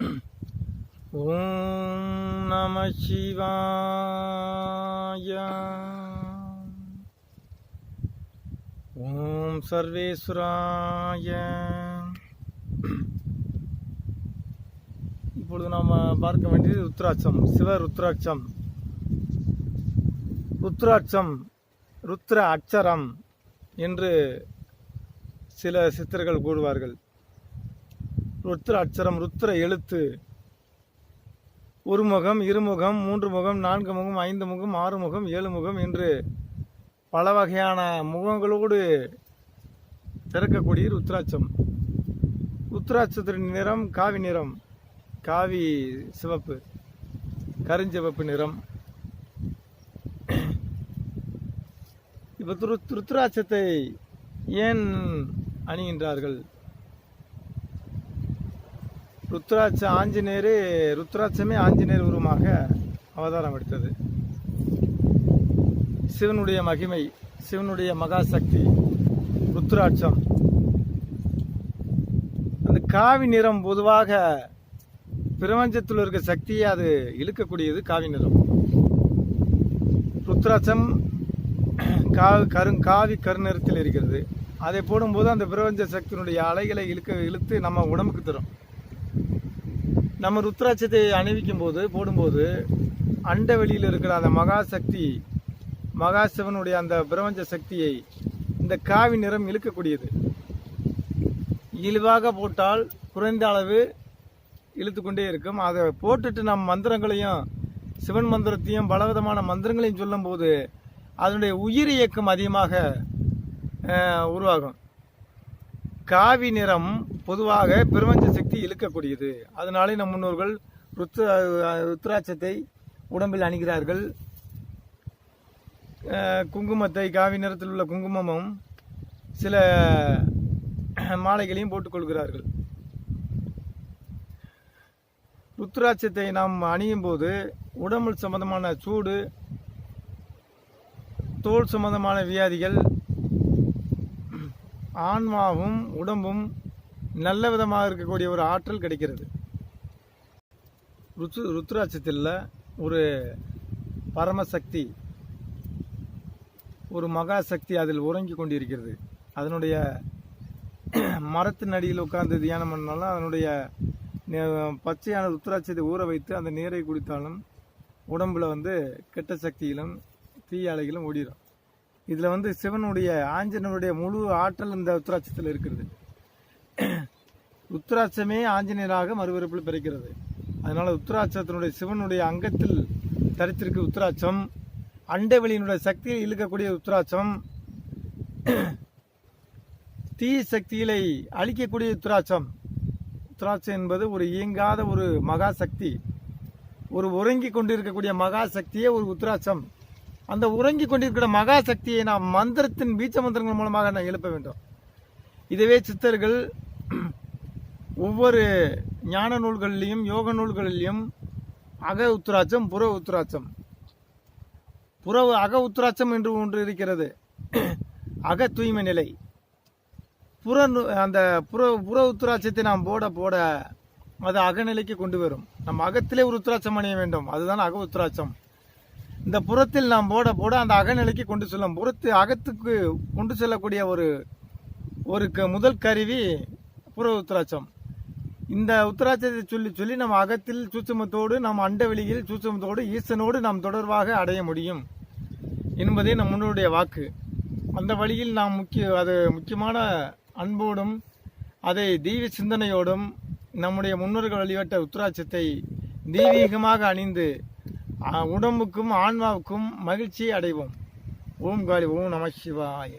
ஓம் நம சிவாய ஓம் சர்வேஸ்வராய இப்பொழுது நாம் பார்க்க வேண்டியது ருத்ராட்சம் சிவ ருத்ராட்சம். ருத்ராட்சம் ருத்ர அட்சரம் என்று சில சித்தர்கள் கூறுவார்கள். ருத்ர அச்சரம் ருத்ர எழுத்து. ஒரு முகம் இருமுகம் மூன்று முகம் நான்கு முகம் ஐந்து முகம் ஆறு முகம் ஏழு முகம் என்று பல வகையான முகங்களோடு திறக்கக்கூடிய ருத்ராட்சம். ருத்ராட்சத்தின் நிறம் காவி நிறம். காவி சிவப்பு. கருஞ்சிவப்பு நிறம். இப்போ ருத்ராட்சத்தை ஏன் அணிகின்றார்கள்? ருத்ராட்ச ஆஞ்சநேயர் ருத்ராட்சமே ஆஞ்சநேயர் உருவமாக அவதாரம் எடுத்தது. சிவனுடைய மகிமை சிவனுடைய மகாசக்தி ருத்ராட்சம். அந்த காவி நிறம் பொதுவாக பிரபஞ்சத்தில் இருக்க சக்தியை அது இழுக்கக்கூடியது காவி நிறம். ருத்ராட்சம் காவி கரு காவி கருநிறத்தில் இருக்கிறது. அதை போடும்போது அந்த பிரபஞ்ச சக்தியினுடைய அலைகளை இழுக்க இழுத்து நம்ம உடம்புக்கு தரும். நம்ம ருத்ராட்சத்தை அணிவிக்கும் போது போடும்போது அண்ட வெளியில் இருக்கிற அந்த மகாசக்தி மகாசிவனுடைய அந்த பிரபஞ்ச சக்தியை இந்த காவி நிறம் இழுக்கக்கூடியது. இழிவாக போட்டால் குறைந்த அளவு இழுத்து கொண்டே இருக்கும். அதை போட்டுட்டு நம் மந்திரங்களையும் சிவன் மந்திரத்தையும் பலவிதமான மந்திரங்களையும் சொல்லும்போது அதனுடைய உயிர் இயக்கம் அதிகமாக உருவாகும். காவி நிறம் பொதுவாக பிரபஞ்ச சக்தி இழுக்கக்கூடியது. அதனாலே நம் முன்னோர்கள் ருத்ர ருத்ராட்சத்தை உடம்பில் அணிகிறார்கள். குங்குமத்தை காவி நிறத்தில் உள்ள குங்குமமும் சில மாலைகளையும் போட்டுக்கொள்கிறார்கள். ருத்ராட்சத்தை நாம் அணியும் போது உடம்பு சம்பந்தமான சூடு தோல் சம்பந்தமான வியாதிகள் ஆன்மாவும் உடம்பும் நல்ல விதமாக இருக்கக்கூடிய ஒரு ஆற்றல் கிடைக்கிறது. ருத்து ருத்ராட்சத்தில் ஒரு பரமசக்தி ஒரு மகாசக்தி அதில் உறங்கி கொண்டிருக்கிறது. அதனுடைய மரத்தின் அடியில் உட்கார்ந்து தியானம் பண்ணாலும் அதனுடைய நே- பச்சையான ருத்ராட்சத்தை ஊற வைத்து அந்த நீரை குடித்தாலும் உடம்பில் வந்து கெட்ட சக்தியிலும் தீயாலைகளும் ஓடிடும் இதில் வந்து சிவனுடைய ஆஞ்சநேயருடைய முழு ஆற்றல் இந்த உத்ராட்சத்தில் இருக்கிறது உத்ராட்சமே ஆஞ்சநேயராக மறுபிறப்பில் பிறக்கிறது. அதனால் உத்ராட்சத்தினுடைய சிவனுடைய அங்கத்தில் தரித்திருக்கு உத்ராட்சம் அண்டவெளியினுடைய சக்தியை இழுக்கக்கூடிய உத்ராட்சம் தீ சக்திகளை அழிக்கக்கூடிய உத்ராட்சம் உத்ராட்சம் என்பது ஒரு இயங்காத ஒரு மகா சக்தி ஒரு உறங்கி கொண்டிருக்கக்கூடிய மகா சக்தியே ஒரு உத்ராட்சம் அந்த உறங்கி கொண்டிருக்கிற மகா சக்தியை நாம் மந்திரத்தின் பீச்ச மந்திரங்கள் மூலமாக நான் எழுப்ப வேண்டும். இதுவே சித்தர்கள் ஒவ்வொரு ஞான நூல்களிலையும் யோக நூல்களிலையும் அக உத்துராட்சம் புற உத்துராட்சம். புற அக உத்துராட்சம் என்று ஒன்று இருக்கிறது. அக தூய்மை நிலை. புற அந்த புற புற உத்துராட்சத்தை நாம் போட போட அது அகநிலைக்கு கொண்டு வரும். நம்ம அகத்திலே ஒரு உத்துராட்சம் அணிய வேண்டும். அதுதான் அக உத்துராட்சம். இந்த புறத்தில் நாம் போட போட அந்த அகநிலைக்கு கொண்டு செல்லும். புறத்து அகத்துக்கு கொண்டு செல்லக்கூடிய ஒரு ஒரு க- முதல் கருவி புற உத்ராட்சம் இந்த உத்தராட்சத்தை சொல்லி சொல்லி நம்ம அகத்தில் சூட்சுமத்தோடு நம் அண்டவெளியில் சூட்சமத்தோடு ஈசனோடு நாம் தொடர்பாக அடைய முடியும் என்பதே நம் முன்னோருடைய வாக்கு. அந்த வழியில் நாம் முக்கிய அது முக்கியமான அன்போடும் அதை தெய்வ சிந்தனையோடும் நம்முடைய முன்னோர்கள் வழிபட்ட உத்தராட்சத்தை தெய்வீகமாக அணிந்து உடம்புக்கும் ஆன்மாவுக்கும் மகிழ்ச்சியை அடைவோம். ஓம் காலி ஓம் நம சிவாய.